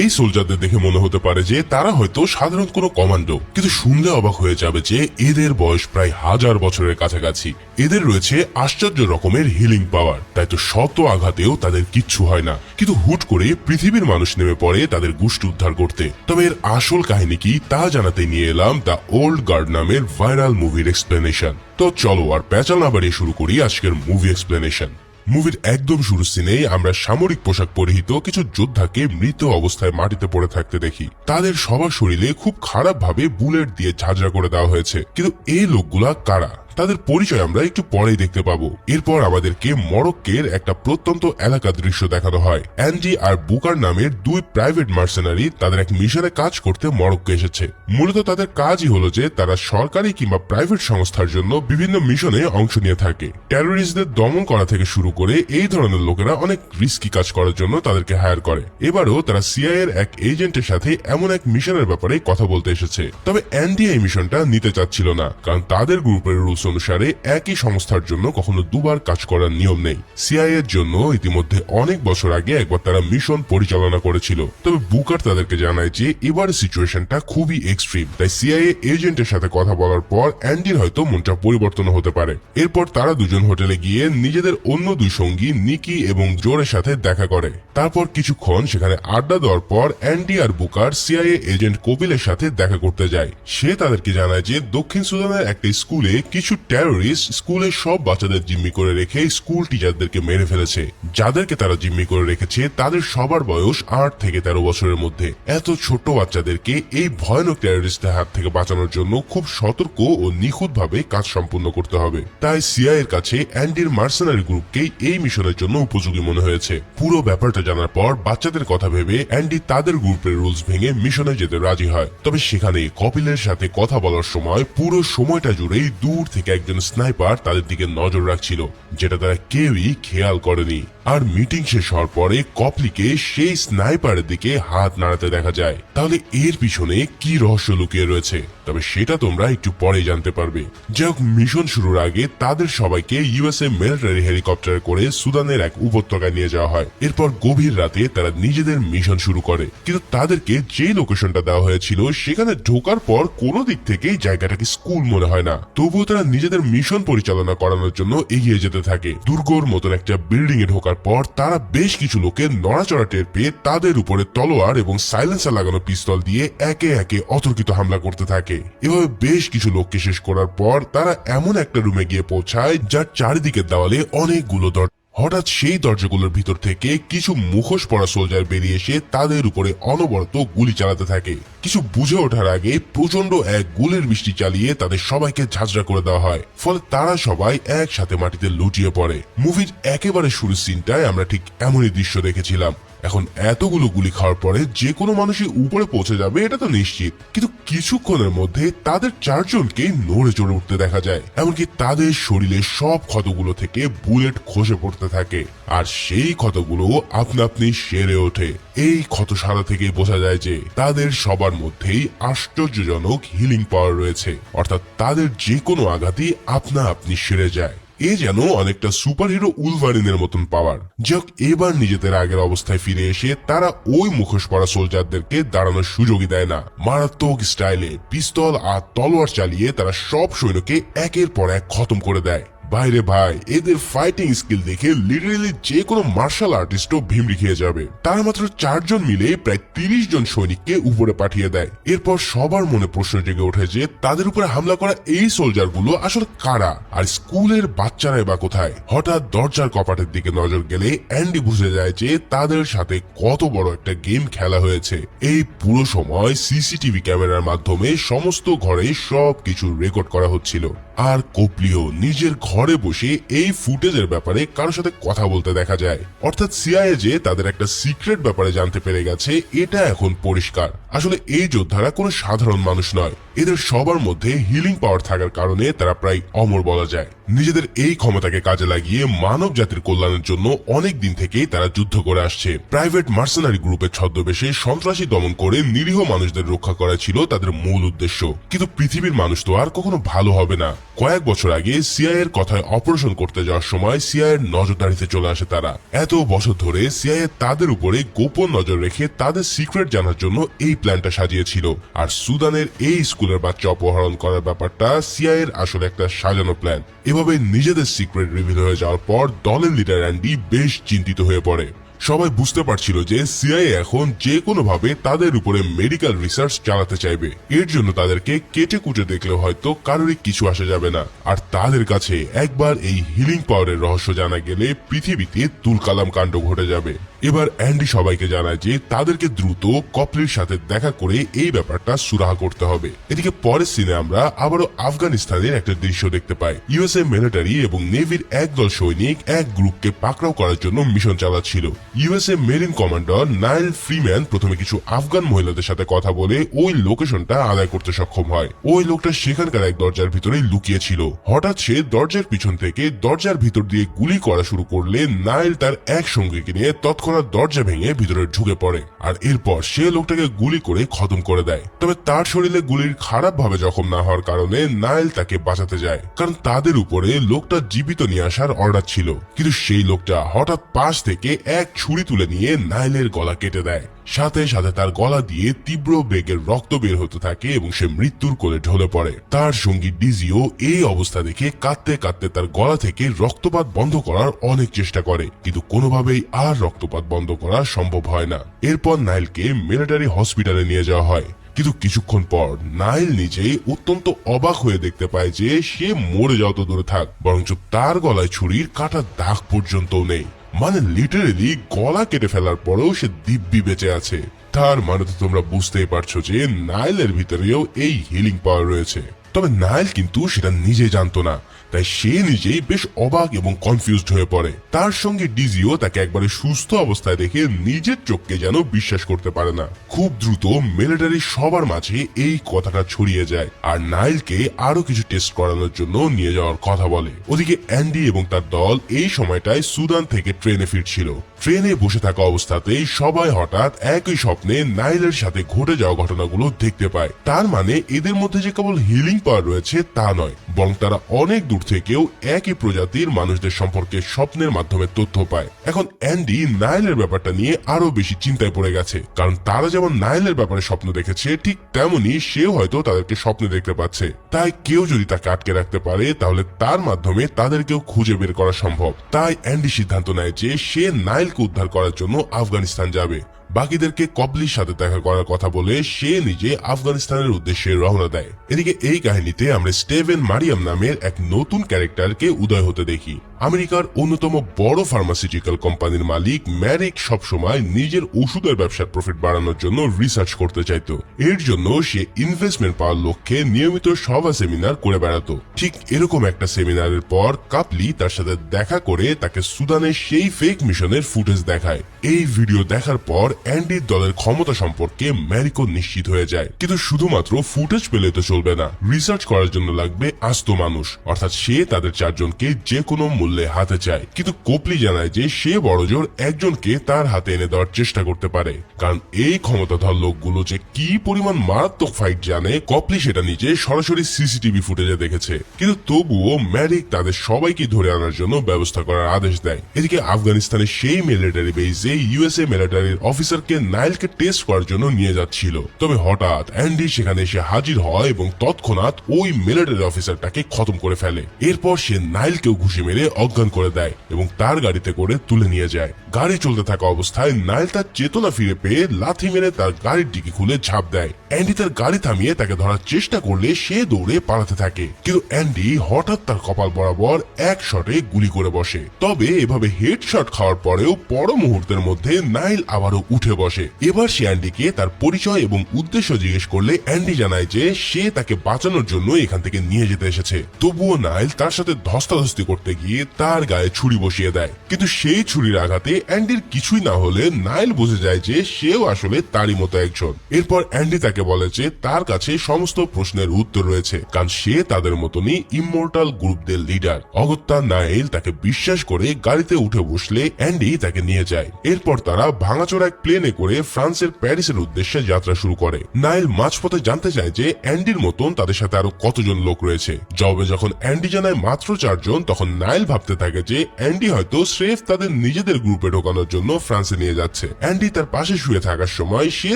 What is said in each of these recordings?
এই সোলজারদের দেখে মনে হতে পারে যে তারা হয়তো সাধারণ কোনো কমান্ডো, কিন্তু শুনলে অবাক হয়ে যাবে যে এদের বয়স প্রায় হাজার বছরের কাছাকাছি। এদের রয়েছে আশ্চর্য রকমের হিলিং পাওয়ার তাই তো শত আঘাতেও তাদের কিচ্ছু হয় না। কিন্তু হুট করে পৃথিবীর মানুষ নেমে পড়ে তাদের গোষ্ঠী উদ্ধার করতে। তবে এর আসল কাহিনী কি তা জানাতে নিয়ে এলাম দ্য ওল্ড গার্ড নামের ভাইরাল মুভির এক্সপ্লেনেশন তো চলো আর প্যাচাল না বাড়িয়ে শুরু করি আজকের মুভি এক্সপ্লেনেশন মুভির একদম শুরু সিনেই আমরা সামরিক পোশাক পরিহিত কিছু যোদ্ধাকে মৃত অবস্থায় মাটিতে পড়ে থাকতে দেখি। তাদের সবার শরীরে খুব খারাপভাবে বুলেট দিয়ে ঝাঁঝরা করে দেওয়া হয়েছে। কিন্তু এই লোকগুলা কারা? তাদের পরিচয় আমরা একটু পরেই দেখতে পাবো। এরপর আমাদেরকে মরক্কের একটা প্রত্যন্ত এলাকা দৃশ্য দেখানো হয়। অ্যান্ডি আর বুকার নামের দুই প্রাইভেট মার্সেনারি তাদের এক মিশনে কাজ করতে মরক্কো এসেছে। মূলত তাদের কাজই হলো যে তারা সরকারি কিংবা প্রাইভেট সংস্থার জন্য বিভিন্ন মিশনে অংশ নিয়ে থাকে। টেরোরিস্টদের দমন করা থেকে শুরু করে এই ধরনের লোকেরা অনেক রিস্কি কাজ করার জন্য তাদেরকে হায়ার করে। এবারও তারা সিআই এর এক এজেন্টের সাথে এমন এক মিশনের ব্যাপারে কথা বলতে এসেছে। তবে অ্যান্ডি এই মিশনটা নিতে চাচ্ছিল না, কারণ তাদের গ্রুপের রুলস অনুসারে একই সংস্থার জন্য কখনো দুবার কাজ করার নিয়ম নেই। সিআই এর জন্য ইতিমধ্যে অনেক বছর আগে একবার তারা মিশন পরিচালনা করেছিল। তবে বুকার তাদেরকে জানায় যে এবার সিচুয়েশনটা খুবই এক্সট্রিম তাই সিআইএ এজেন্টের সাথে কথা বলার পর অ্যান্ডির হয়তো মনটা পরিবর্তন হতে পারে। এরপর তারা দুজন হোটেলে গিয়ে নিজেদের অন্য দুই সঙ্গী নিকি এবং জোরের সাথে দেখা করে। তারপর কিছুক্ষণ সেখানে আড্ডা দেওয়ার পর অ্যান্ডি আর বুকার সিআইএ এজেন্ট কপিলের সাথে দেখা করতে যায়। সে তাদেরকে জানায় যে দক্ষিণ সুদানের একটি স্কুলে কিছু টেরোরিস্ট স্কুলের সব বাচ্চাদের জিম্মি করে রেখে স্কুল টিচারদেরকে মেরে ফেলেছে। যাদেরকে তারা জিম্মি করে রেখেছে, তাদের সবার বয়স আট থেকে তেরো বছরের মধ্যে। এত ছোট বাচ্চাদেরকে এই ভয়ানক টেরোরিস্টের হাত থেকে বাঁচানোর জন্য খুব সতর্ক ও নিখুঁত ভাবে কাজ সম্পূর্ণ করতে হবে। তাই সিআই এর কাছে অ্যান্ডির মার্সেনারি গ্রুপকেই এই মিশনের জন্য উপযোগী মনে হয়েছে। পুরো ব্যাপারটা জানার পর বাচ্চাদের কথা ভেবে অ্যান্ডি তাদের গ্রুপের রুলস ভেঙে মিশনে যেতে রাজি হয়। তবে সেখানে কপিলের সাথে কথা বলার সময় পুরো সময়টা জুড়েই দূর থেকে একজন স্নাইপার তাদের দিকে নজর রাখছিল যেটা তারা কেউই খেয়াল করেনি। আর মিটিং শেষ হওয়ার পরে কপলিকে সেই স্নাইপারের দিকে হাত নাড়াতে দেখা যায়। তাহলে এর পিছনে কি রহস্য লুকিয়ে রয়েছে? তবে সেটা তোমরা একটু পরে জানতে পারবে। যাই হোক, মিশন শুরুর আগে তাদের সবাইকে ইউএসএ মিলিটারি হেলিকপ্টারে করে সুদানের এক উপত্যকায় নিয়ে যাওয়া হয়। এরপর গভীর রাতে তারা নিজেদের মিশন শুরু করে। কিন্তু তাদেরকে যে লোকেশনটা দেওয়া হয়েছিল, সেখানে ঢোকার পর কোনো দিক থেকেই জায়গাটাকে স্কুল মনে হয় না। তবুও তারা নিজেদের মিশন পরিচালনা করানোর জন্য এগিয়ে যেতে থাকে। দুর্গর মতন একটা বিল্ডিং এ ঢোকার পর তারা বেশ কিছু লোকের নড়াচড়া টের পেয়ে তাদের উপরে তলোয়ার এবং সাইলেন্সার লাগানো পিস্তল দিয়ে একে একে অতর্কিত হামলা করতে থাকে। এভাবে বেশ কিছু লোককে শেষ করার পর তারা এমন একটা রুমে গিয়ে পৌঁছায় যার চারিদিকের দেওয়ালে অনেকগুলো দরজা হঠাৎ সেই দরজাগুলোর ভিতর থেকে কিছু মুখোশ পরা সোলজার বেরিয়ে এসে তাদের উপরে অনবরত গুলি চালাতে থাকে। কিছু বুঝে ওঠার আগে প্রচণ্ড এক গুলির বৃষ্টি চালিয়ে তাদের সবাইকে ঝাঁঝরা করে দেওয়া হয়। ফলে তারা সবাই একসাথে মাটিতে লুটিয়ে পড়ে। মুভির একেবারে শুরুর সিনটায় আমরা ঠিক এমনই দৃশ্য দেখেছিলাম। এখন এতগুলো গুলি খাওয়ার পরে যে কোনো মানুষই উপরে পৌঁছে যাবে, এটা তো নিশ্চিত। কিন্তু কিছুক্ষণের মধ্যে তাদের চারজনকে নড়ে চড়ে উঠতে দেখা যায়। এমনকি তাদের শরীরে সব ক্ষতগুলো থেকে বুলেট খসে পড়তে থাকে। আর সেই ক্ষতগুলো আপনা আপনি সেরে ওঠে। এই ক্ষত সারা থেকে বোঝা যায় যে তাদের সবার মধ্যেই আশ্চর্যজনক হিলিং পাওয়ার রয়েছে। অর্থাৎ তাদের যে কোনো আঘাতই আপনা আপনি সেরে যায়। এ যেন অনেকটা সুপার হিরো উলভারিনের মতন পাওয়ার যাক, এবার নিজেদের আগের অবস্থায় ফিরে এসে তারা ওই মুখোশ পরা সোলজারদেরকে দাঁড়ানোর সুযোগই দেয় না। মারাত্মক স্টাইলে পিস্তল আর তলোয়ার চালিয়ে তারা সব সৈন্যকে একের পর এক খতম করে দেয়। বাইরে ভাই, এদের ফাইটিং স্কিল দেখে লিটারেলি যে কোনো মার্শাল আর্টিস্টও ভিমড়ি খেয়ে যাবে। তারা মাত্র চারজন মিলে প্রায় তিরিশ জন সৈনিককে উপরে পাঠিয়ে দেয়। এরপর সবার মনে প্রশ্ন জেগে ওঠে যে, তাদের উপরে হামলা করা এই সোলজারগুলো আসলে কারা? আর স্কুলের বাচ্চারাই বা কোথায়? হঠাৎ দরজার কপাটের দিকে নজর গেলে অ্যান্ডি বুঝে যায় যে, তাদের সাথে কত বড় একটা গেম খেলা হয়েছে। এই পুরো সময় সিসিটিভি ক্যামেরার মাধ্যমে সমস্ত ঘরে সব কিছু রেকর্ড করা হচ্ছিল। আর কোপলিও নিজের ঘরে বসে এই ফুটেজের ব্যাপারে কারোর সাথে কথা বলতে দেখা যায়। অর্থাৎ সিআইএ যে তাদের একটা সিক্রেট ব্যাপারে জানতে পেরে গেছে, এটা এখন পরিষ্কার। আসলে এই যোদ্ধারা কোনো সাধারণ মানুষ নয়। এদের সবার মধ্যে হিলিং পাওয়ার থাকার কারণে তারা প্রায় অমর বলা যায়। নিজেদের এই ক্ষমতাকে কাজে লাগিয়ে মানব জাতির কল্যাণের জন্য অনেক দিন থেকেই তারা যুদ্ধ করে আসছে। প্রাইভেট মার্সেনারি গ্রুপের ছদ্মবেশে সন্ত্রাসী দমন করে নিরীহ মানুষদের রক্ষা করা ছিল তাদের মূল উদ্দেশ্য। কিন্তু পৃথিবীর মানুষ তো আর কখনো ভালো হবে না। কয়েক বছর আগে সিআই এর কথা মাথায় অপারেশন করতে যাওয়ার সময় সিআইয়ের নজরদারিতে চলে আসে তারা। এত বছর ধরে সিআইএ তাদের উপরে গোপন নজর রেখে তাদের সিক্রেট জানার জন্য এই প্ল্যানটা সাজিয়েছিল। আর সুদানের এই স্কুলের বাচ্চা অপহরণ করার ব্যাপারটা সিআইয়ের আসলে একটা সাজানো প্ল্যান। এভাবে নিজেদের সিক্রেট রিভিল হয়ে যাওয়ার পর দলের লিডার অ্যান্ডি বেশ চিন্তিত হয়ে পড়ে। সবাই বুঝতে পারছিল যে সিআই এখন যে কোনোভাবে তাদের উপরে মেডিকেল রিসার্চ চালাতে চাইবে। এর জন্য তাদেরকে কেটে কুটে দেখলেও হয়তো কারোরই কিছু আসা যাবে না। আর তাদের কাছে একবার এই হিলিং পাওয়ারের রহস্য জানা গেলে পৃথিবীতে তুলকালাম কাণ্ড ঘটে যাবে। এবার অ্যান্ডি সবাইকে জানায় যে তাদেরকে দ্রুত কপলির সাথে দেখা করে এই ব্যাপারটা সুরাহা করতে হবে। এদিকে পরের সিনে আমরা আবারও আফগানিস্তানের একটা দৃশ্য দেখতে পাই। ইউএসএ মিলিটারি এবং নেভির একদল সৈনিক এক গ্রুপকে পাকড়াও করার জন্য মিশন চালাচ্ছিল। USA marine commander Nile Freeman প্রথমে কিছু আফগান মহিলাদের সাথে কথা বলে ওই লোকেশনটা আদায় করতে সক্ষম হয়। ওই লোকটা সেখানকার এক দরজার ভিতরে লুকিয়ে ছিল। হঠাৎ সে দরজার পিছন থেকে দরজার ভিতর দিয়ে গুলি করা শুরু করলে নাইল তার এক সঙ্গীকে নিয়ে তৎক্ষণাৎ দরজা ভেঙে ভিতরে ঢুকে পড়ে। আর এরপর সে লোকটাকে গুলি করে খতম করে দেয়। তবে তার শরীরে গুলির খারাপ ভাবে জখম না হওয়ার কারণে নাইল তাকে বাঁচাতে যায়। কারণ তাদের উপরে লোকটা জীবিত নিয়ে আসার অর্ডার ছিল। কিন্তু সেই লোকটা হঠাৎ পাশ থেকে এক ছুরি তুলে নিয়ে নাইলের গলা কেটে দেয়। সাথে সাথে তার গলা দিয়ে তীব্র বেগের রক্ত বের হতে থাকে এবং সে মৃত্যুর কোলে ঢলে পড়ে। তার সঙ্গী ডিজিও এই অবস্থা দেখে কাঁদতে কাঁদতে তার গলা থেকে রক্তপাত বন্ধ করার অনেক চেষ্টা করে, কিন্তু কোনোভাবেই আর রক্তপাত বন্ধ করা সম্ভব হয় না। এরপর নাইলকে মিলিটারি হসপিটালে নিয়ে যাওয়া হয়। কিন্তু কিছুক্ষণ পর নাইল নিজেই অত্যন্ত অবাক হয়ে দেখতে পায় যে সে মরে যাওয়া তো দূরে থাক, বরঞ্চ তার গলায় ছুরির কাটা দাগ পর্যন্তও নেই। মানে লিটারেলি গলা কেটে ফেলার পরেও সে দিব্যি বেঁচে আছে। তার মানে তো তোমরা বুঝতেই পারছ যে নাইলের ভিতরেও এই হিলিং পাওয়ার রয়েছে। তবে নাইল কিন্তু সেটা নিজে জানতো না। তাই সে নিজেই বেশ অবাক এবং কনফিউজড হয়ে পড়ে। তার সঙ্গে ডিজিও তাকে একবারে সুস্থ অবস্থায় দেখে নিজের চোখকে যেন বিশ্বাস করতে পারে না। খুব দ্রুত মিলিটারি সবার মাঝে এই কথাটা ছড়িয়ে যায় আর নাইলকে আরও কিছু টেস্ট করানোর জন্য নিয়ে যাওয়ার কথা বলে। ওদিকে অ্যান্ডি এবং তার দল এই সময়টায় সুদান থেকে ট্রেনে ফিরছিল। ট্রেনে বসে থাকা অবস্থাতেই সবাই হঠাৎ একই স্বপ্নে নাইলের সাথে ঘটে যাওয়া ঘটনাগুলো দেখতে পায়। তার মানে এদের মধ্যে যে কেবল হিলিং পাওয়ার রয়েছে তা নয়, বরং তারা অনেক দূর থেকেও একই প্রজাতির মানুষদের সম্পর্কে স্বপ্নের মাধ্যমে তথ্য পায়। এখন অ্যান্ডি নাইলের ব্যাপারটা নিয়ে আরও বেশি চিন্তায় পড়ে গেছে, কারণ তারা যেমন নাইলের ব্যাপারে স্বপ্ন দেখেছে, ঠিক তেমনি সেও হয়তো তাদেরকে স্বপ্নে দেখতে পাচ্ছে। তাই কেউ যদি তাকে আটকে রাখতে পারে, তাহলে তার মাধ্যমে তাদেরকেও খুঁজে বের করা সম্ভব। তাই অ্যান্ডি সিদ্ধান্ত নেয় যে সে নাইলকে উদ্ধার করার জন্য আফগানিস্তান যাবে। বাকিদেরকে কবলির সাথে দেখা করার কথা বলে সে নিজে আফগানিস্তানের উদ্দেশ্যে রওনা দেয়। এদিকে এই কাহিনীতে আমরা স্টেভেন মারিয়াম নামের এক নতুন ক্যারেক্টারকে উদয় হতে দেখি। আমেরিকার অন্যতম বড় ফার্মাসিউটিক্যাল কোম্পানির মালিক ম্যারিক সবসময় নিজের ওষুধের ব্যবসার প্রফিট বাড়ানোর জন্য রিসার্চ করতে চাইতো। এর জন্য সে ইনভেস্টমেন্ট পাওয়ার লক্ষ্যে নিয়মিত সভা সেমিনার করে বেড়াতো। ঠিক এরকম একটা সেমিনারের পর কাপলি তার সাথে দেখা করে তাকে সুদানের সেই ফেক মিশনের ফুটেজ দেখায়। এই ভিডিও দেখার পর অ্যান্ডির দলের ক্ষমতা সম্পর্কে ম্যারিকো নিশ্চিত হয়ে যায়। কিন্তু শুধুমাত্র ফুটেজ পেলে তো চলবে না। রিসার্চ করার জন্য লাগবে আস্ত মানুষ। অর্থাৎ সে তাদের চারজনকে যে কোনো মূল্যে হাতে চায়। কিন্তু কোপলি জানায় যে সে বড়জোর একজনকে তার হাতে এনে দেওয়ার চেষ্টা করতে পারে। কারণ এই ক্ষমতাধর লোকগুলো যে কি পরিমাণ মারাত্মক ফাইট জানে, কপলি সেটা নিজে সরাসরি সিসিটিভি ফুটেজে দেখেছে। কিন্তু তবুও ম্যারিক তাদের সবাইকে ধরে আনার জন্য ব্যবস্থা করার আদেশ দেয়। এদিকে আফগানিস্তানের সেই মিলিটারি বেইজে ইউএসএ মিলিটারির অফিসারকে নাইলকে টেস্ট করার জন্য নিয়ে যাচ্ছিল। তবে হঠাৎ অ্যান্ডি সেখানে এসে হাজির হয় এবং তৎক্ষণাৎ ওই মিলিটারি অফিসারটাকে খতম করে ফেলে। এরপর সে নাইলকেও ঘুষি মেরে অজ্ঞান করে দেয় এবং তার গাড়িতে করে তুলে নিয়ে যায়। গাড়ি চলতে থাকা অবস্থায় নাইল তার চেতনা ফিরে পেয়ে লাথি মেরে তার গাড়ির ডিকি খুলে ঝাঁপ দেয়। অ্যান্ডি তার গাড়ি থামিয়ে তাকে ধরার চেষ্টা করলে সে দৌড়ে পালাতে থাকে। কিন্তু অ্যান্ডি হঠাৎ তার কপাল বরাবর এক শটে গুলি করে বসে। তবে এভাবে হেডশট খাওয়ার পরেও পর মুহূর্তের মধ্যে নাইল আবারও উঠে বসে। এবার সে অ্যান্ডিকে তার পরিচয় এবং উদ্দেশ্য জিজ্ঞেস করলে অ্যান্ডি জানায় যে সে তাকে বাঁচানোর জন্য এখান থেকে নিয়ে যেতে এসেছে। তবুও নাইল তার সাথে ধস্তাধস্তি করতে গিয়ে তার গায়ে ছুরি বসিয়ে দেয়। কিন্তু সেই ছুরির আঘাতে অ্যান্ডির কিছুই না হলে নাইল বুঝে যায় যে সেও আসলে তারই মতো একজন। এরপর অ্যান্ডি তাকে বলে যে তার কাছে সমস্ত প্রশ্নের উত্তর রয়েছে, কারণ সে তাদের মতনই ইমমর্টাল গ্রুপদের লিডার। অগত্যা নাইল তাকে বিশ্বাস করে গাড়িতে উঠে বসলে অ্যান্ডি তাকে নিয়ে যায়। এরপর তারা ভাঙাচোরা এক প্লেনে করে ফ্রান্সের প্যারিসের উদ্দেশ্যে যাত্রা শুরু করে। নাইল মাঝপথে জানতে চায় যে অ্যান্ডির মতন তাদের সাথে আরও কতজন লোক রয়েছে। জবে যখন অ্যান্ডি জানায় মাত্র চারজন, তখন নাইল ভাবতে থাকে যে অ্যান্ডি হয়তো স্রেফ তাদের নিজেদের গ্রুপে ঢোকানোর জন্য ফ্রান্সে নিয়ে যাচ্ছে। অ্যান্ডি তার পাশে শুয়ে থাকার সময় সে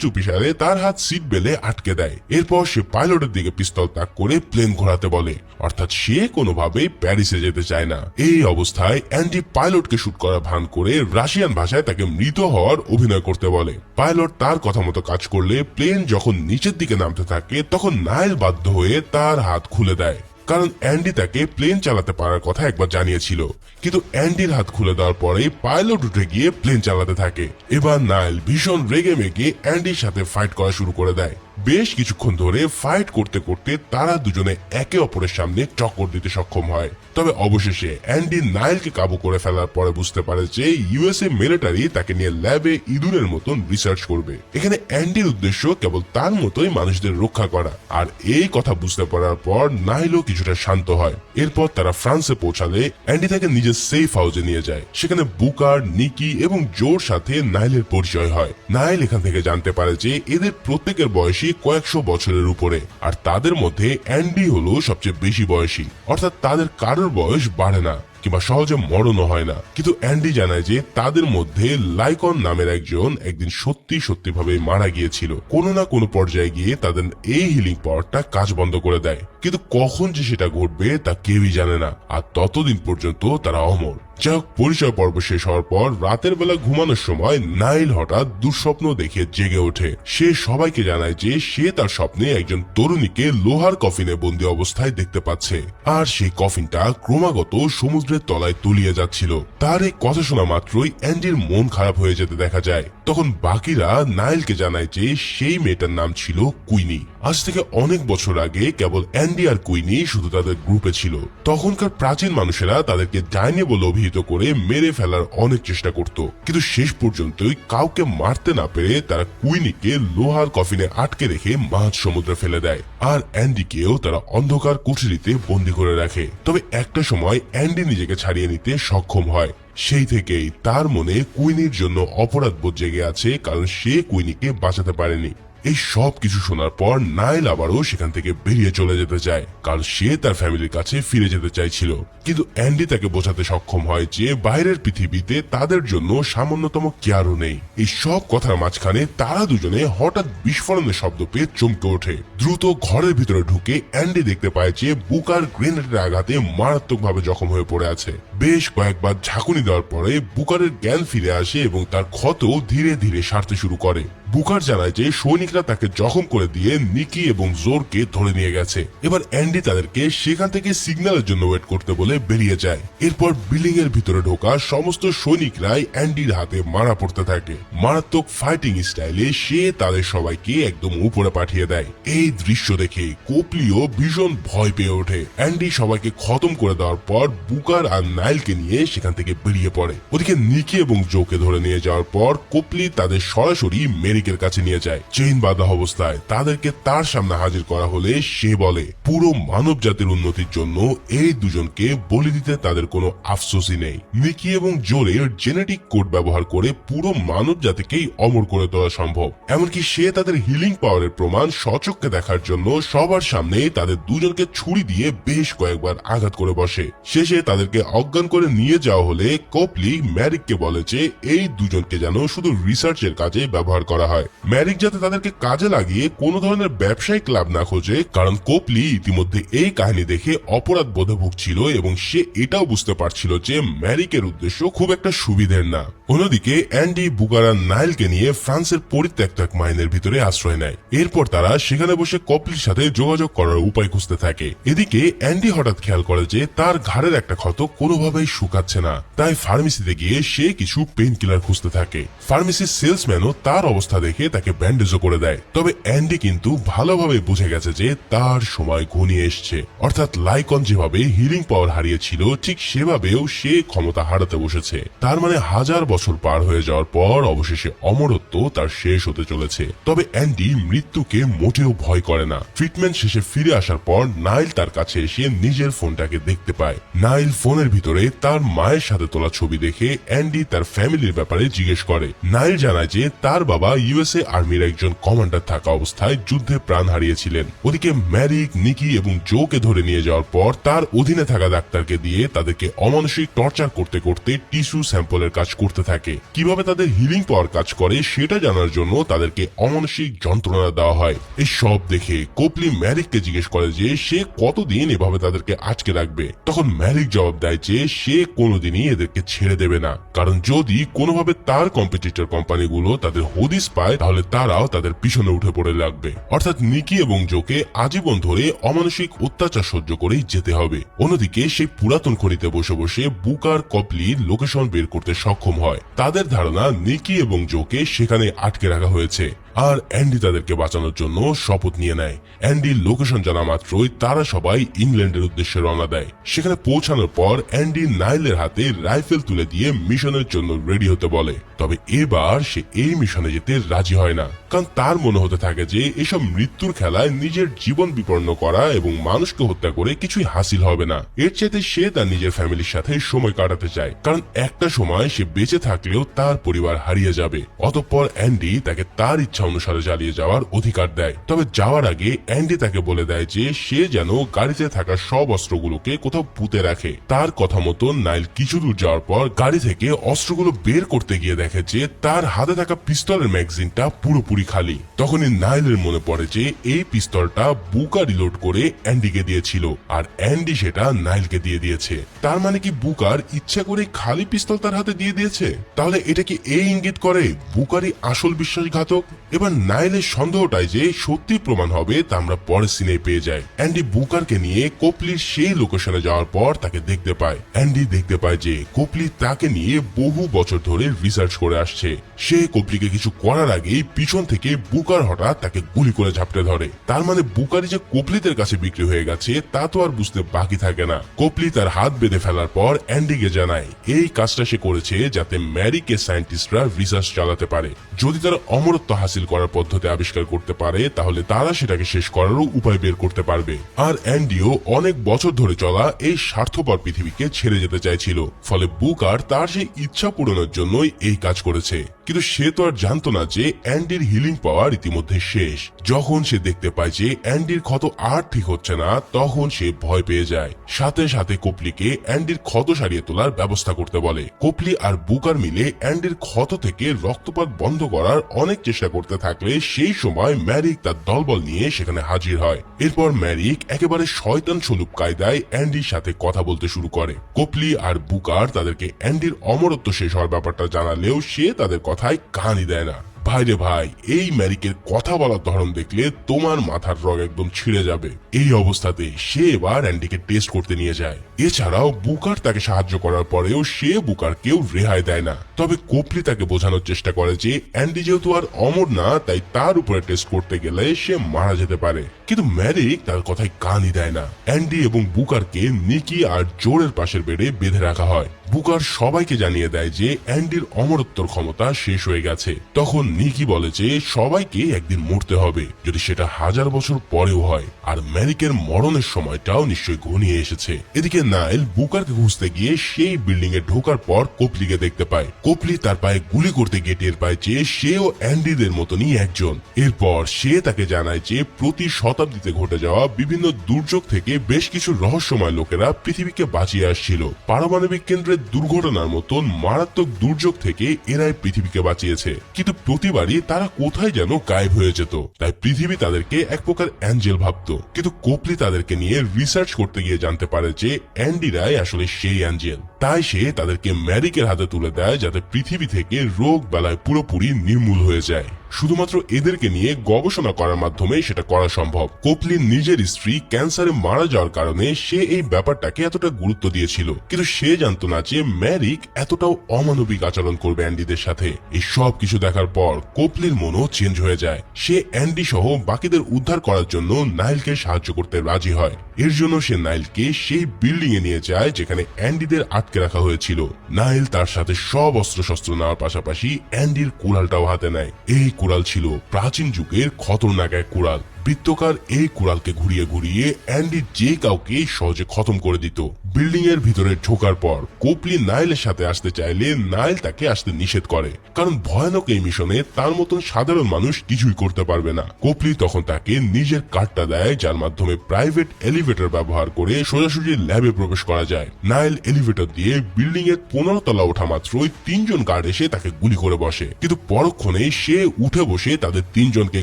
চুপিসারে তার হাত সিট বেলে আটকে দেয়। এরপর সে পাইলটের দিকে পিস্তল তাক করে প্লেন ঘোরাতে বলে। অর্থাৎ সে কোনোভাবেই প্যারিসে যেতে চায় না। এই অবস্থায় অ্যান্ডি পাইলটকে শুট করা ভান করে রাশিয়ান ভাষায় তাকে মৃত হওয়ার অভিনয় করতে বলে। পাইলট তার কথা মতো কাজ করলে প্লেন যখন নিচের দিকে নামতে থাকে, তখন নাইল বাধ্য হয়ে তার হাত খুলে দেয়। কারণ অ্যান্ডি তাকে প্লেন চালাতে পারার কথা একবার জানিয়েছিল। কিন্তু অ্যান্ডির হাত খুলে দেওয়ার পরে পাইলট উঠে গিয়ে প্লেন চালাতে থাকে। এবার নাইল ভীষণ রেগে মেগে অ্যান্ডির সাথে ফাইট করা শুরু করে দেয়। বেশ কিছুক্ষণ ধরে ফাইট করতে করতে তারা দুজনে একে অপরের সামনে টক্কর দিতে সক্ষম হয়। তবে অবশেষে অ্যান্ডি নাইলকে কাবু করে ফেলার পরে বুঝতে পারে যে ইউএসএ মিলিটারি তাকে নিয়ে ল্যাবে ইঁদুরের মতন রিসার্চ করবে। এখানে অ্যান্ডির উদ্দেশ্য কেবল তার মতোই মানুষদের রক্ষা করা। আর এই কথা বুঝতে পারার পর নাইলও কিছুটা শান্ত হয়। এরপর তারা ফ্রান্সে পৌঁছালে অ্যান্ডি তাকে নিজের সেফ হাউসে নিয়ে যায়। সেখানে বুকার, নিকি এবং জোর সাথে নাইলের পরিচয় হয়। নাইল এখান থেকে জানতে পারে যে এদের প্রত্যেকের বয়সী কয়েকশো বছরের উপরে। আর তাদের মধ্যে অ্যান্ডি হলো সবচেয়ে বেশি বয়সী। অর্থাৎ তাদের কারোর বয়স বাড়ে না, কিংবা সহজে মরণও হয় না। কিন্তু অ্যান্ডি জানায় যে তাদের মধ্যে লাইকন নামের একজন একদিন সত্যি সত্যি ভাবে মারা গিয়েছিল। কোনো না কোনো পর্যায়ে গিয়ে তাদের এই হিলিং পাওয়ারটা কাজ বন্ধ করে দেয়। কিন্তু কখন যে সেটা ঘটবে তা কেউই জানে না। আর ততদিন পর্যন্ত তারা অমর। যাই হোক পরিচয় পর্ব শেষ হওয়ার পর রাতের বেলা ঘুমানোর সময় নাইল হঠাৎ দুঃস্বপ্ন দেখে জেগে ওঠে। সে সবাইকে জানায় যে সে তার স্বপ্নে একজন তরুণীকে লোহার কফিনে বন্দি অবস্থায় দেখতে পাচ্ছে। আর সেই কফিনটা ক্রমাগত সমুদ্রের তলায় তলিয়ে যাচ্ছিল। তার এই কথা শোনা মাত্রই অ্যান্ডির মন খারাপ হয়ে যেতে দেখা যায়। তখন বাকিরা নাইলকে জানায় যে সেই মেয়েটার নাম ছিল কুইনি। আজ থেকে অনেক বছর আগে কেবল অ্যান্ডি আর কুইনি শুধু তাদের গ্রুপে ছিল। তখনকার প্রাচীন মানুষেরা তাদেরকে ডাইনি বলে অভিহিত করে মেরে ফেলার অনেক চেষ্টা করত। কিন্তু শেষ পর্যন্তই কাউকে মারতে না পেরে তারা কুইনিকে লোহার কফিনে আটকে রেখে মাঝ সমুদ্রে ফেলে দেয়। আর অ্যান্ডিকেও তারা অন্ধকার কুঠুরিতে বন্দি করে রাখে। তবে একটা সময় অ্যান্ডি নিজেকে ছাড়িয়ে নিতে সক্ষম হয়। সেই থেকেই তার মনে কুইনির জন্য অপরাধ বোধ জেগে আছে, কারণ সে কুইনিকে বাঁচাতে পারেনি। এই সব কিছু শোনার পর নাইল আবারও সেখান থেকে বেরিয়ে চলে যেতে চায়। কারণ সে তার ফ্যামিলির কাছে ফিরে যেতে চাইছিল। কিন্তু অ্যান্ডি তাকে বোঝাতে সক্ষম হয় যে বাইরের পৃথিবীতে তাদের জন্য সামান্যতম কেয়ারও নেই। এই সব কথার মাঝখানে তারা দুজনে হঠাৎ বিস্ফোরণের শব্দ পেয়ে চমকে ওঠে। দ্রুত ঘরের ভিতরে ঢুকে অ্যান্ডি দেখতে পায় যে বুকার গ্রেনেডের আঘাতে মারাত্মকভাবে জখম হয়ে পড়ে আছে। বেশ কয়েকবার ঝাঁকুনি দেওয়ার পরে বুকারের জ্ঞান ফিরে আসে এবং তার ক্ষত ধীরে ধীরে সারতে শুরু করে। বুকার জানায় যে সৈনিকরা তাকে জখম করে দিয়ে নিকি এবং জোরকে ধরে নিয়ে গেছে। এবার অ্যান্ডি তাদেরকে সেখান থেকে সিগন্যালের জন্য ওয়েট করতে বলে বেরিয়ে যায়। এরপর বিল্ডিং এর ভিতরে ঢোকা সমস্ত সৈনিকরাই অ্যান্ডির হাতে মারা পড়তে থাকে। মারাত্মক ফাইটিং স্টাইলে সে তাদের সবাইকে একদম উপরে পাঠিয়ে দেয়। এই দৃশ্য দেখে কোপলিও ভীষণ ভয় পেয়ে ওঠে। অ্যান্ডি সবাইকে খতম করে দেওয়ার পর বুকার আর নাইলকে নিয়ে সেখান থেকে বেরিয়ে পড়ে। ওদিকে নিকি এবং জোকে ধরে নিয়ে যাওয়ার পর কোপলি তাদের সরাসরি মেরিকের কাছে নিয়ে যায়। চেইন বাঁধা অবস্থায় তাদেরকে তার সামনে হাজির করা হলে সে বলে, পুরো মানব জাতির উন্নতির জন্য এই দুজনকে বলি দিতে তাদের কোনো আফসোসই নেই। নিকি এবং জোরের জেনেটিক কোড ব্যবহার করে পুরো মানব জাতিকেই অমর করে তোলা সম্ভব। এমনকি সে তাদের হিলিং পাওয়ারের প্রমাণ সচক্ষে দেখার জন্য সবার সামনে তাদের দুজনকে ছুরি দিয়ে বেশ কয়েকবার আঘাত করে বসে। শেষে তাদেরকে অজ্ঞান করে নিয়ে যাওয়া হলে কোপলি ম্যারিককে বলে যে, এই দুজনকে যেন শুধু রিসার্চের কাজে ব্যবহার করা হয়। ম্যারিক যাতে তাদেরকে কাজে লাগিয়ে কোনো ধরনের ব্যবসায়িক লাভ না খোঁজে, কারণ কোপলি ইতিমধ্যে এই কাহিনী দেখে অপরাধ বোধে ভুগছিল এবং সে এটাও বুঝতে পারছিল যে ম্যারিকের উদ্দেশ্য খুব একটা সুবিধের না। অন্যদিকে, অ্যান্ডি বুকারা নাইলকে নিয়ে ফ্রান্সের পরিত্যক্ত এক মাইনের ভিতরে আশ্রয় নেয়। এরপর তারা সেখানে বসে কপলির সাথে যোগাযোগ করার উপায় খুঁজতে থাকে। এদিকে, অ্যান্ডি হঠাৎ খেয়াল করে যে, তার ঘাড়ের একটা ক্ষত কোনোভাবে কোনোভাবেই শুকাচ্ছে না। তাই ফার্মেসিতে গিয়ে সে কিছু পেন কিলার খুঁজতে থাকে। ফার্মেসির সেলসম্যানও তার অবস্থা দেখে তাকে ব্যান্ডেজও করে দেয়। তবে অ্যান্ডি কিন্তু ভালোভাবে বুঝে গেছে যে তার সময় ঘনিয়ে এসছে। অর্থাৎ লাইকন যেভাবে হিলিং পাওয়ার হারিয়েছিল, ঠিক সেভাবেও সে ক্ষমতা হারাতে বসেছে। তার মানে হাজার বছর পার হয়ে যাওয়ার পর অবশেষে অমরত্ব তার শেষ হতে চলেছে। তবে অ্যান্ডি মৃত্যুকে মোটেও ভয় করে না। ট্রিটমেন্ট শেষে ফিরে আসার পর নাইল তার কাছে এসে নিজের ফোনটাকে দেখতে পায়। নাইল ফোনের ভিতরে তার মায়ের সাথে তোলা ছবি দেখে অ্যান্ডি তার ফ্যামিলির ব্যাপারে জিজ্ঞেস করে। নাইল জানায় যে তার বাবা ইউএসএ আর্মির একজন কমান্ডার থাকা অবস্থায় যুদ্ধে প্রাণ হারিয়েছিলেন। ওদিকে ম্যারিক, নিকি এবং জোকে ধরে নিয়ে যাওয়ার পর তার অধীনে থাকা ডাক্তারকে দিয়ে তাদেরকে অমানসিক টর্চার করতে করতে টিস্যু স্যাম্পলের কাজ করতে থাকে। কীভাবে তাদের হিলিং পাওয়ার কাজ করে সেটা জানার জন্য তাদেরকে অমানসিক যন্ত্রণা দেওয়া হয়। এই সব দেখে কোপলি ম্যারিককে জিজ্ঞেস করে যে সে কতদিন এভাবে তাদেরকে আটকে রাখবে। তখন ম্যারিক জবাব দেয় যে সে কোনোদিনই এদেরকে ছেড়ে দেবে না। কারণ যদি কোনোভাবে তার কম্পিটিটর কোম্পানিগুলো তাদের হদিস পায়, তাহলে তারাও তাদের পিছনে উঠে পড়ে লাগবে। অর্থাৎ নিকি এবং জোকে আজীবন ধরে অমানসিক অত্যাচার সহ্য করেই যেতে হবে। অন্যদিকে সেই পুরাতন খনিতে বসে বসে বুকার কপলির লোকেশন বের করতে সক্ষম হয়। তাদের ধারণা নিকি এবং জোকে সেখানে আটকে রাখা হয়েছে। আর অ্যান্ডি তাদেরকে বাঁচানোর জন্য শপথ নিয়ে নেয়। অ্যান্ডির লোকেশন জানা মাত্রই তারা সবাই ইংল্যান্ডের উদ্দেশ্যে রওনা দেয়। সেখানে পৌঁছানোর পর অ্যান্ডি নাইলের হাতে রাইফেল তুলে দিয়ে মিশনের জন্য রেডি হতে বলে। তবে এবার সে এই মিশনে যেতে রাজি হয় না, কারণ তার মনে হতে থাকে যে এসব মৃত্যুর খেলায় নিজের জীবন বিপন্ন করা এবং মানুষকে হত্যা করে কিছুই হাসিল হবে না। এর চাইতে সে তার নিজের ফ্যামিলির সাথে সময় কাটাতে চায়, কারণ একটা সময় সে বেঁচে থাকলেও তার পরিবার হারিয়ে যাবে। অতঃপর অ্যান্ডি তাকে তার ইচ্ছা অনুসারে চালিয়ে যাওয়ার অধিকার দেয়। তবে যাওয়ার আগে অ্যান্ডি তাকে বলে দেয় যে, সে যেন গাড়িতে থাকা সব অস্ত্রগুলোকে কোথাও পুঁতে রাখে। তার কথা মতো নাইল কিছু দূর যাওয়ার পর গাড়ি থেকে অস্ত্রগুলো বের করতে গিয়ে দেখে যে, তার হাতে থাকা পিস্তলের ম্যাগজিনটা পুরোপুরি খালি। তখনই নাইলের মনে পড়ে যে, এই পিস্তলটা বুকা রিলোড করে অ্যান্ডিকে দিয়েছিল, আর অ্যান্ডি সেটা নাইলকে দিয়ে দিয়েছে। তার মানে কি বুকার ইচ্ছা করে খালি পিস্তল তার হাতে দিয়ে দিয়েছে? তাহলে এটা কি এই ইঙ্গিত করে বুকারই আসল বিশ্বাসঘাতক? এবার নাইলের সন্দেহটাই যে সত্যি প্রমাণ হবে তা আমরা পরের সিনে পেয়ে যাই। অ্যান্ডি বুকারকে নিয়ে কোপলির সেই লোকেশনে যাওয়ার পর তাকে দেখতে পায়। অ্যান্ডি দেখতে পায় যে কোপলি তাকে নিয়ে বহু বছর ধরে রিসার্চ করে আসছে। সে কোপলিকে কিছু করার আগেই পিছন থেকে বুকার হঠাৎ তাকে গুলি করে ঝাপটে ধরে। তার মানে বুকারি যে কোপলিদের কাছে বিক্রি হয়ে গেছে, তা তো আর বুঝতে বাকি থাকে না। কোপলি তার হাত বেঁধে ফেলার পর অ্যান্ডিকে জানায়, এই কাজটা সে করেছে যাতে ম্যারিকে সায়েন্টিস্টরা রিসার্চ চালাতে পারে। যদি তারা অমরত্ব হাসিল করার পদ্ধতি আবিষ্কার করতে পারে, তাহলে তারা সেটাকে শেষ করারও উপায় বের করতে পারবে। আর অ্যান্ডিও অনেক বছর ধরে চলা এই স্বার্থপর পৃথিবীকে ছেড়ে যেতে চাইছিল, ফলে বুকার তার সেই ইচ্ছা পূরণের জন্যই এই কাজ করেছে। কিন্তু সে তো আর জানতো না যে অ্যান্ডির হিলিং পাওয়ার ইতিমধ্যে শেষ। যখন সে দেখতে পায় যে অ্যান্ডির ক্ষত আর ঠিক হচ্ছে না, তখন সে ভয় পেয়ে যায়। সাথে সাথে কোপলিকে অ্যান্ডির ক্ষত সারিয়ে তোলার ব্যবস্থা করতে বলে। কোপলি আর বুকার মিলে অ্যান্ডির ক্ষত থেকে রক্তপাত বন্ধ করার অনেক চেষ্টা করতে থাকলে সেই সময় ম্যারিক তার দলবল নিয়ে সেখানে হাজির হয়। এরপর ম্যারিক একেবারে শয়তান স্বরূপ কায়দায় অ্যান্ডির সাথে কথা বলতে শুরু করে। কোপলি আর বুকার তাদেরকে অ্যান্ডির অমরত্ব শেষ হওয়ার ব্যাপারটা জানালেও সে তাদের কথায় কানই দেয় না। ভাই রে ভাই, এই ম্যারিকের কথা বলার ধরন দেখলে তোমার মাথার রগ একদম ছিঁড়ে যাবে। এই অবস্থাতে সে এবার অ্যান্ডিকে টেস্ট করতে নিয়ে যায়। এছাড়াও বুকার তাকে সাহায্য করার পরেও সে বুকার কেউ রেহাই দেয় না। তবে কোপলি তাকে বোঝানোর চেষ্টা করে যে অ্যান্ডি যেহেতু আর অমর না, তাই তার উপরে টেস্ট করতে গেলে সে মারা যেতে পারে। কিন্তু ম্যারিক তার কথায় কানই দেয় না। অ্যান্ডি এবং বুকারকে নিকি আর জোরের পাশের বেডে বেঁধে রাখা হয়। বুকার সবাইকে জানিয়ে দেয় যে অ্যান্ডির অমরত্বর ক্ষমতা শেষ হয়ে গেছে। তখন নিকি বলে যে সবাইকে একদিন মরতে হবে, যদি সেটা হাজার বছর পরেও হয়। আর ম্যারিকের মরণের সময়টাও নিশ্চয়ই ঘনিয়ে এসেছে। এদিকে নাইল বুকারকে খুঁজতে গিয়ে সেই বিল্ডিং এ ঢোকার পর কোপলিকে দেখতে পায়। কোপলি তার পায়ে গুলি করতে গিয়ে টের পায় যে সেও অ্যান্ডিদের মতনই একজন। এরপর সে তাকে জানায় যে প্রতি শতাব্দীতে ঘটে যাওয়া বিভিন্ন দুর্যোগ থেকে বেশ কিছু রহস্যময় লোকেরা পৃথিবীকে বাঁচিয়ে আসছিল। পারমাণবিক কেন্দ্রের দুর্ঘটনার মতন মারাত্মক দুর্যোগ থেকে এরাই পৃথিবীকে বাঁচিয়েছে। কিন্তু প্রতিবারই তারা কোথায় যেন গায়েব হয়ে যেত। তাই পৃথিবী তাদেরকে এক প্রকার অ্যাঞ্জেল ভাবত। কিন্তু কোপলি তাদেরকে নিয়ে রিসার্চ করতে গিয়ে জানতে পারে যে অ্যান্ডিরাই আসলে সেই অ্যাঞ্জেল। তাই সে তাদেরকে ম্যারিকের হাতে তুলে দেয় যাতে পৃথিবী থেকে রোগ বেলায় পুরোপুরি নির্মূল হয়ে যায়। শুধুমাত্র এদেরকে নিয়ে গবেষণা করার মাধ্যমে সেটা করা সম্ভব। কোপলিন নিজের স্ত্রী ক্যান্সারে মারা যাওয়ার কারণে সে এই ব্যাপারটাকে এতটা গুরুত্ব দিয়েছিল। কিন্তু সে জানতো না যে ম্যারিক এতটাও অমানবিক আচরণ করবে অ্যান্ডিদের সাথে। এই সব কিছু দেখার পর কোপলির মনও চেঞ্জ হয়ে যায়। সে অ্যান্ডি সহ বাকিদের উদ্ধার করার জন্য নাইলকে সাহায্য করতে রাজি হয়। এর জন্য সে নাইলকে সেই বিল্ডিং এ নিয়ে যায় যেখানে অ্যান্ডিদের আটকে রাখা হয়েছিল। নাইল তার সাথে সব অস্ত্রশস্ত্র নেওয়ার পাশাপাশি অ্যান্ডির কুড়ালটাও হাতে নেয়। এই কুড়াল ছিল। প্রাচীন যুগের খতরনাক এক কুড়াল। বৃত্তকার এই কুড়ালকে ঘুরিয়ে ঘুরিয়ে অ্যান্ডি যে কাউকে সহজে খতম করে দিত। বিল্ডিং এর ভিতরে ঢোকার পর কোপলি নাইলের সাথে আসতে চাইলে নাইল তাকে আসতে নিষেধ করে। কারণ ভয়ানক এই মিশনে তার মতন সাধারণ মানুষ কিছুই করতে পারবে না। কোপলি তখন তাকে নিজের কার্ডটা দেয়, যার মাধ্যমে প্রাইভেট এলিভেটর ব্যবহার করে সোজাসুজি ল্যাবে প্রবেশ করা যায়। নাইল এলিভেটর দিয়ে বিল্ডিং এর পনেরো তলা ওঠা মাত্রই তিনজন গার্ড এসে তাকে গুলি করে বসে। কিন্তু পরক্ষণে সে উঠে বসে তাদের তিনজনকে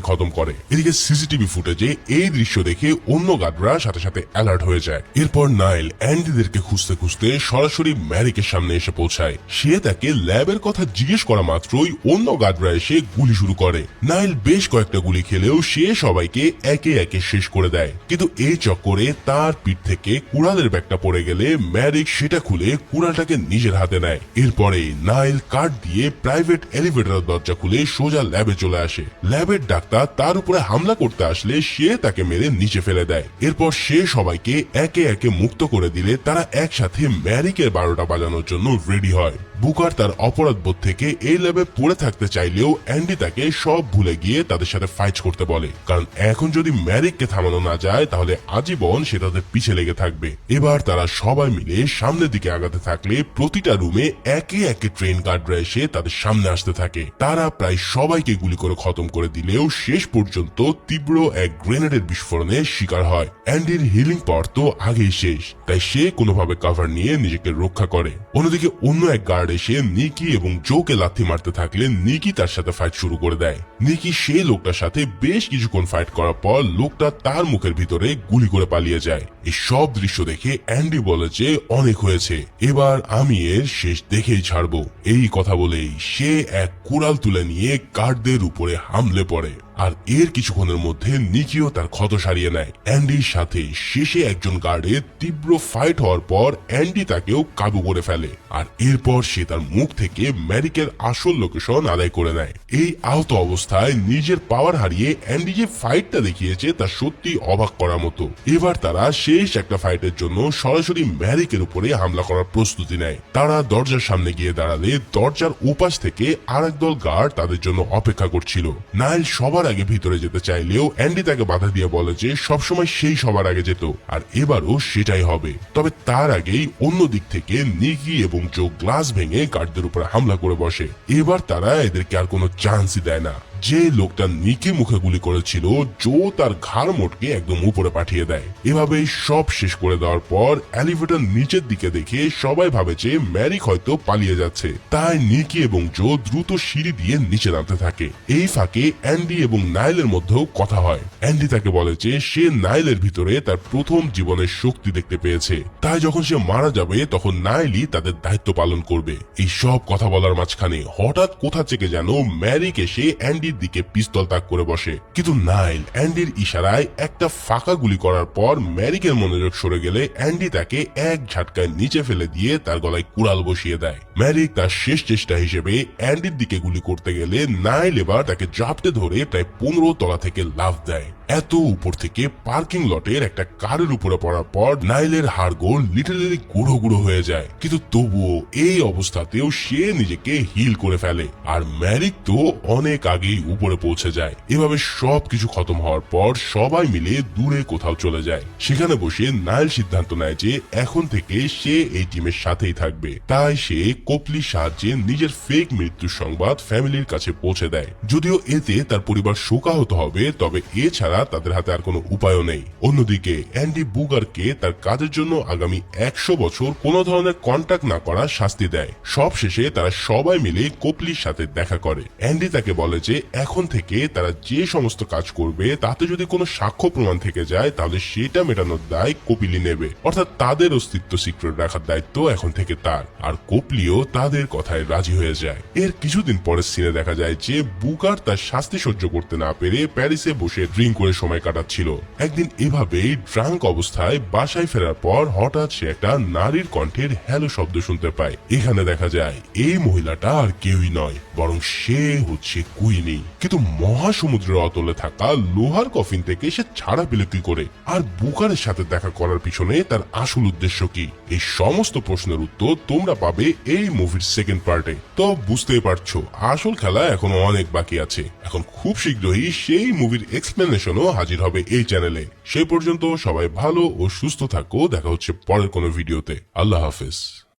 খতম করে। এদিকে সিসিটিভি ফুটেজে এই দৃশ্য দেখে অন্য গার্ডরা সাথে সাথে অ্যালার্ট হয়ে যায়। এরপর নাইল অ্যান্ডিদেরকে খুঁজতে খুঁজতে সরাসরি ম্যারিকের সামনে এসে পৌঁছায়। সে তাকে ল্যাবের কথা জিজ্ঞেস করা মাত্রই অন্য গার্ডরা এসে গুলি শুরু করে। নাইল বেশ কয়েকটা গুলি খেলেও সে সবাইকে একে একে শেষ করে দেয়। কিন্তু এই চক্করে তার পিঠ থেকে কুড়ালের ব্যাগটা পড়ে গেলে ম্যারিক সেটা খুলে কুড়ালটাকে নিজের হাতে নেয়। এরপরে নাইল কার্ড দিয়ে প্রাইভেট এলিভেটর দরজা খুলে সোজা ল্যাবে চলে আসে। ল্যাবের ডাক্তার তার উপরে হামলা করতে আসলে সে তাকে মেরে নিচে ফেলে দেয়। এরপর সে সবাইকে একে একে মুক্ত করে দিলে তারা একসাথে ম্যারিকের বারোটা বাজানোর জন্য রেডি হয়। বুকার তার অপরাধ বোধ থেকে এই ল্যাবে পড়ে থাকতে চাইলেও অ্যান্ডি তাকে সব ভুলে গিয়ে তাদের সাথে ফাইট করতে বলে। কারণ এখন যদি ম্যারিককে থামানো না যায়, তাহলে আজীবন সে তাদের পিছে লেগে থাকবে। এবার তারা সবাই মিলে সামনের দিকে আগাতে থাকলে প্রতিটা রুমে একে একে ট্রেন গার্ডরা এসে তাদের সামনে আসতে থাকে। তারা প্রায় সবাইকে গুলি করে খতম করে দিলেও শেষ পর্যন্ত তীব্র এক গ্রেনেডের বিস্ফোরণে শিকার হয়। অ্যান্ডির হিলিং পাওয়ার তো আগেই শেষ, তাই সে কোনোভাবে কাভার নিয়ে নিজেকে রক্ষা করে। অন্যদিকে অন্য এক গার্ড এসে নিকি এবং জোকে লাথি মারতে থাকলে নিকি তার সাথে ফাইট শুরু করে দেয়। নিকি সেই লোকটার সাথে বেশ কিছুক্ষণ ফাইট করার পর লোকটা তার মুখের ভিতরে গুলি করে পালিয়ে যায়। এই সব দৃশ্য দেখে অ্যান্ডি বলে যে অনেক হয়েছে। এবার আমি এর শেষ দেখেই ছাড়বো। এই কথা বলেই সে এক কুড়াল তুলে নিয়ে গার্ডদের উপরে হামলে পড়ে। আর এর কিছুক্ষণের মধ্যে নিকিও তার ক্ষত সারিয়ে নেয়। অ্যান্ডির সাথে শেষে একজন গার্ডের তীব্র ফাইট হওয়ার পর অ্যান্ডি তাকেও কাবু করে ফেলে আর এরপর সে তার মুখ থেকে ম্যারিকের আসল লোকেশন আদায় করে নেয়। এই আহত অবস্থায় নিজের পাওয়ার হারিয়ে অ্যান্ডি যে ফাইটটা দেখিয়েছে তা সত্যি অবাক করার মতো। এবার তারা শেষ একটা ফাইটের জন্য সরাসরি ম্যারিকের উপরে হামলা করার প্রস্তুতি নেয়। তারা দরজার সামনে গিয়ে দাঁড়ালে দরজার উপাস থেকে আরেক দল গার্ড তাদের জন্য অপেক্ষা করছিল। নাইল সবার আগে ভিতরে যেতে চাইলেও অ্যান্ডি তাকে বাধা দিয়ে বলে যে সবসময় সেই সবার আগে যেত, আর এবারও সেটাই হবে। তবে তার আগেই অন্য দিক থেকে নিকি এবং জো গ্লাস ভেঙে গার্ডদের উপর হামলা করে বসে। এবার তারা এদেরকে আর কোনো চান্সই দেয় না। যে লোকটা নিকে মুখে গুলি করেছিল, জো তার ঘাড় মোটকে একদম উপরে পাঠিয়ে দেয়। এভাবে সব শেষ করে দেওয়ার পর এলিভেটর নিচের দিকে দেখে সবাই ভাবে যে ম্যারিক হয়তো পালিয়ে যাচ্ছে। তাই নিকি এবং জো দ্রুত সিঁড়ি দিয়ে নিচে নামতে থাকে। এই ফাঁকে অ্যান্ডি এবং নাইলের মধ্যেও কথা হয়। অ্যান্ডি তাকে বলে যে সে নাইলের ভিতরে তার প্রথম জীবনের শক্তি দেখতে পেয়েছে। তাই যখন সে মারা যাবে, তখন নাইলই তাদের দায়িত্ব পালন করবে। এই সব কথা বলার মাঝখানে হঠাৎ কোথা থেকে যেন ম্যারিক এসে অ্যান্ডির দিকে পিস্তল তাক করে বসে। কিন্তু নাইল, অ্যান্ডির ইশারায় একটা ফাঁকা গুলি করার পর ম্যারিকের মনোযোগ সরে গেলে অ্যান্ডি তাকে এক ঝাটকায় নিচে ফেলে দিয়ে তার গলায় কুড়াল বসিয়ে দেয়। ম্যারিক তার শেষ চেষ্টা হিসেবে অ্যান্ডির দিকে গুলি করতে গেলে নাইল এবার তাকে জাপটে ধরে প্রায় পনেরো তলা থেকে লাফ দেয়। এত উপর থেকে পার্কিং লটের একটা কারের উপরে পড়ার পর নাইলের হাড়গোড় লিটারেলি গুঁড়ো গুঁড়ো হয়ে যায়। কিন্তু তবুও এই অবস্থাতেও সে নিজেকে হিল করে ফেলে। আর ম্যারিক তো অনেক আগেই উপরে পৌঁছে যায়। এভাবে সব কিছু খতম হওয়ার পর সবাই মিলে দূরে কোথাও চলে যায়। সেখানে বসে নাইল সিদ্ধান্ত নেয় যে এখন থেকে সে এই টিমের সাথেই থাকবে। তাই সে কোপলির সাহায্যে নিজের ফেক মৃত্যুর সংবাদ ফ্যামিলির কাছে পৌঁছে দেয়। যদিও এতে তার পরিবার শোকাহত হবে, তবে এছাড়া তাদের হাতে আর কোনো উপায়ও নেই। অন্যদিকে, অ্যান্ডি বুগারকে তার কাজের জন্য আগামী একশো বছর কোনো ধরনের কন্ট্যাক্ট না করার শাস্তি দেয়। সব শেষে তারা সবাই মিলে কোপলির সাথে দেখা করে। অ্যান্ডি তাকে বলে যে এখন থেকে তারা যে সমস্ত কাজ করবে, তাতে যদি কোনো সাক্ষ্য প্রমাণ থেকে যায়, তাহলে সেটা মেটানোর দায় কপিলি নেবে। অর্থাৎ তাদের অস্তিত্ব সিক্রেট রাখার দায়িত্ব এখন থেকে তার। আর কোপলিও তাদের কথায় রাজি হয়ে যায়। এর কিছুদিন পরের সিনে দেখা যায় যে বুকার তার শাস্তি সহ্য করতে না পেরে প্যারিসে বসে ড্রিঙ্ক করে সময় কাটাচ্ছিল। একদিন এভাবেই ড্রাঙ্ক অবস্থায় বাসায় ফেরার পর হঠাৎ সে একটা নারীর কণ্ঠের হ্যালো শব্দ শুনতে পায়। এখানে দেখা যায়, এই মহিলাটা আর কেউই নয়, বরং সে হচ্ছে কুইনি। কিন্তু মহাসমুদ্রের অতলে থাকা লোহার কফিন থেকে সে ছাড়া পেল করে। আর বুকারের সাথে দেখা করার পিছনে তার আসল উদ্দেশ্য কি? এই সমস্ত প্রশ্নের উত্তর তোমরা পাবে এই মুভির সেকেন্ড পার্টে তো বুঝতেই পারছ, আসল খেলা এখনও অনেক বাকি আছে। এখন খুব শীঘ্রই সেই মুভির এক্সপ্লেনেশনও হাজির হবে এই চ্যানেলে সেই পর্যন্ত সবাই ভালো ও সুস্থ থাকো। দেখা হচ্ছে পরের কোনো ভিডিওতে আল্লাহ হাফেজ।